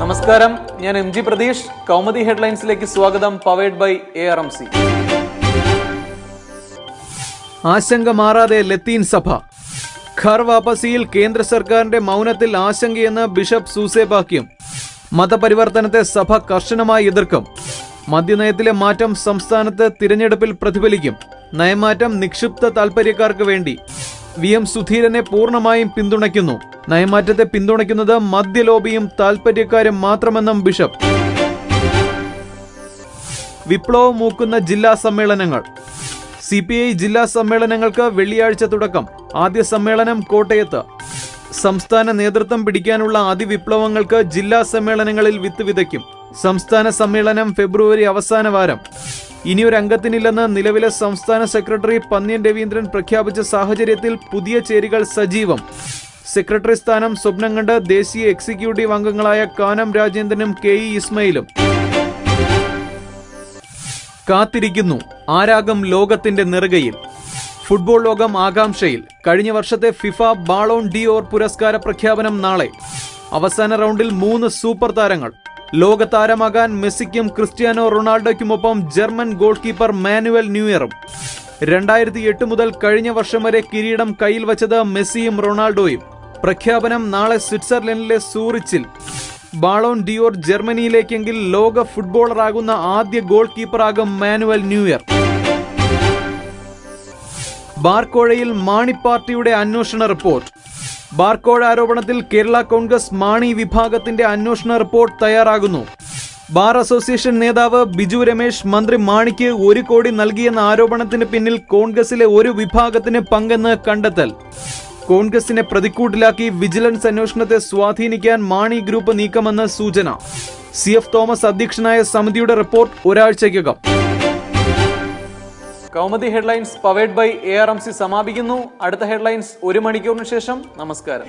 നമസ്കാരം. ഞാൻ M G Pratheesh. Kaumudi ഹെഡ്ലൈൻസിലേക്ക് സ്വാഗതം. Powered by A R M C. ആശങ്ക മാറാതെ ലത്തീൻ സഭ. ഖർ കേന്ദ്ര സർക്കാരിന്റെ മൗനത്തിൽ ആശങ്കയെന്ന് ബിഷപ്പ് സൂസേബാക്യം മതപരിവർത്തനത്തെ സഭ കർശനമായി എതിർക്കും. മദ്യനയത്തിലെ മാറ്റം സംസ്ഥാനത്ത് തിരഞ്ഞെടുപ്പിൽ പ്രതിഫലിക്കും. നയമാറ്റം നിക്ഷിപ്ത താൽപര്യക്കാർക്ക് വേണ്ടി. വി എം സുധീരനെ പൂർണമായും പിന്തുണയ്ക്കുന്നു. നയമാറ്റത്തെ പിന്തുണയ്ക്കുന്നത് മദ്യലോബിയും താൽപര്യക്കാരും മാത്രമെന്നും ബിഷപ്പ്. വിപ്ലവം മൂക്കുന്ന ജില്ലാ സമ്മേളനങ്ങൾ. സി പി ഐ ജില്ലാ സമ്മേളനങ്ങൾക്ക് വെള്ളിയാഴ്ച തുടക്കം. ആദ്യ സമ്മേളനം കോട്ടയത്ത്. സംസ്ഥാന നേതൃത്വം പിടിക്കാനുള്ള അതിവിപ്ലവങ്ങൾക്ക് ജില്ലാ സമ്മേളനങ്ങളിൽ വിത്ത് വിതയ്ക്കും. സംസ്ഥാന സമ്മേളനം ഫെബ്രുവരി അവസാന വാരം. ഇനിയൊരു അംഗത്തിനില്ലെന്ന് നിലവിലെ സംസ്ഥാന സെക്രട്ടറി പന്നിയൻ രവീന്ദ്രൻ പ്രഖ്യാപിച്ച സാഹചര്യത്തിൽ പുതിയ ചേരികൾ സജീവം. സെക്രട്ടറി സ്ഥാനം സ്വപ്നം കണ്ട് ദേശീയ എക്സിക്യൂട്ടീവ് അംഗങ്ങളായ കാനം രാജേന്ദ്രനും കെ ഇ ഇസ്മയിലും. കാത്തിരിക്കുന്നു ആരാകും ലോകത്തിന്റെ നെറുകയിൽ. ഫുട്ബോൾ ലോകം ആകാംക്ഷയിൽ. കഴിഞ്ഞ വർഷത്തെ ഫിഫ ബാളോൺ ഡി ഓർ പുരസ്കാര പ്രഖ്യാപനം നാളെ. അവസാന റൗണ്ടിൽ മൂന്ന് സൂപ്പർ താരങ്ങൾ. ലോക താരമാകാൻ മെസ്സിക്കും ക്രിസ്ത്യാനോ റൊണാൾഡോയ്ക്കുമൊപ്പം ജർമ്മൻ ഗോൾ കീപ്പർ മാനുവൽ ന്യൂയറും. രണ്ടായിരത്തി എട്ട് മുതൽ കഴിഞ്ഞ വർഷം വരെ കിരീടം കയ്യിൽ വച്ചത് മെസ്സിയും റൊണാൾഡോയും. പ്രഖ്യാപനം നാളെ സ്വിറ്റ്സർലൻഡിലെ സൂറിച്ചിൽ. ബാളോൺ ഡിയോർ ജർമ്മനിയിലേക്കെങ്കിൽ ലോക ഫുട്ബോളറാകുന്ന ആദ്യ ഗോൾ കീപ്പറാകും മാനുവൽ ന്യൂയർ. ബാർക്കോഴയിൽ മാണി പാർട്ടിയുടെ അന്വേഷണ റിപ്പോർട്ട്. ബാർക്കോഴ ആരോപണത്തിൽ കേരള കോൺഗ്രസ് മാണി വിഭാഗത്തിന്റെ അന്വേഷണ റിപ്പോർട്ട് തയ്യാറാകുന്നു. ബാർ അസോസിയേഷൻ നേതാവ് ബിജു രമേശ് മന്ത്രി മാണിക്ക് ഒരു കോടി നൽകിയെന്ന ആരോപണത്തിന് പിന്നിൽ കോൺഗ്രസിലെ ഒരു വിഭാഗത്തിന് പങ്കെന്ന് കണ്ടെത്തൽ. കോൺഗ്രസിനെ പ്രതിക്കൂട്ടിലാക്കി വിജിലൻസ് അന്വേഷണത്തെ സ്വാധീനിക്കാൻ മാണി ഗ്രൂപ്പ് നീക്കമെന്ന് സൂചന. സി എഫ് തോമസ് അധ്യക്ഷനായ സമിതിയുടെ report ഒരാഴ്ചയ്ക്കകം. Kaumudi headlines powered by A R M C സമാപിക്കുന്നു. അടുത്ത ഹെഡ്ലൈൻസ് ഒരു മണിക്കൂറിന് ശേഷം. നമസ്കാരം.